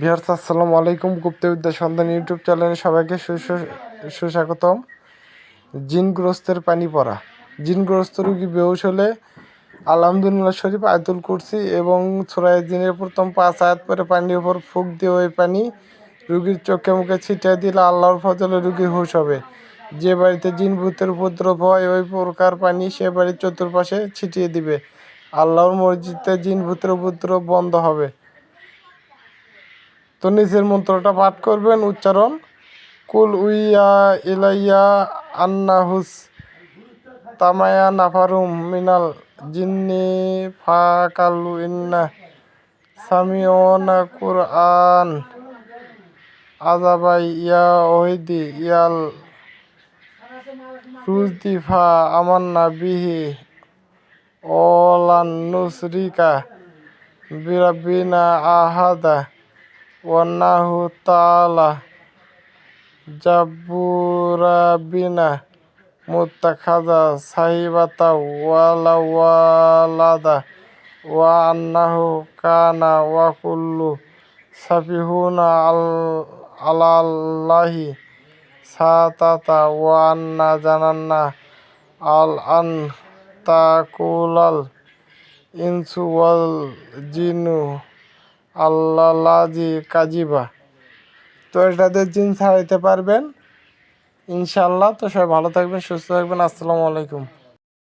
Viewers আসসালামু আলাইকুম। গুপ্তবিদ্যা সন্ধান ইউটিউব চ্যানেলে সবাইকে সুস্ব- সুস্বাগতম। জিনগ্রস্তের পানি পড়া। জিনগ্রস্ত রুগী বেহুশ হলে আলহামদুলিল্লাহ শরীফ আয়তুল কুরসি এবং ছোড়ায় জিনের প্রথম পাঁচ আয়াত পরে পানির উপর ফুক দিয়ে ওই পানি রুগীর চোখে মুখে ছিটিয়ে দিলে আল্লাহর ফজলে রুগী হুশ হবে। যে বাড়িতে জিন ভূতের উপদ্রব হয়, ওই প্রকার পানি সে বাড়ির চতুর্পাশে ছিটিয়ে দিবে। আল্লাহর মসজিদে জিন ভূতের উপদ্রব বন্ধ হবে। তো নিচের মন্ত্রটা পাঠ করবেন, উচ্চারণ, কুল উইয়া ইলাইয়া আন্নাহুস তামায়া নাফারুম মিনাল জিন্নি ফাকালু ইন্না সামিওনা কুরআন আজাবাই ইয়া ওহিদি ইয়াল রুজদিফা আমান্না বিহি ওলান নুসরিকা বিরাবিনা আহাদা ওয়ান্নাহু তাআলা জাব্বুরাবিনা মুত্তাখাযা সাহিবাতা ওয়ালা ওয়ালাদা ওয়া আন্নাহু কানা ওয়া কুল্লু সাফিহুনা আল, আলাল্লাহি সাতাতা ওয়া আন্না জানান্না আল আন আল্লাহ কাজিবা। তো এটাতে জিন ছাড়াইতে পারবেন। ইনশাল্লাহ তো সবাই ভালো থাকবেন, সুস্থ থাকবেন। আসসালামু আলাইকুম।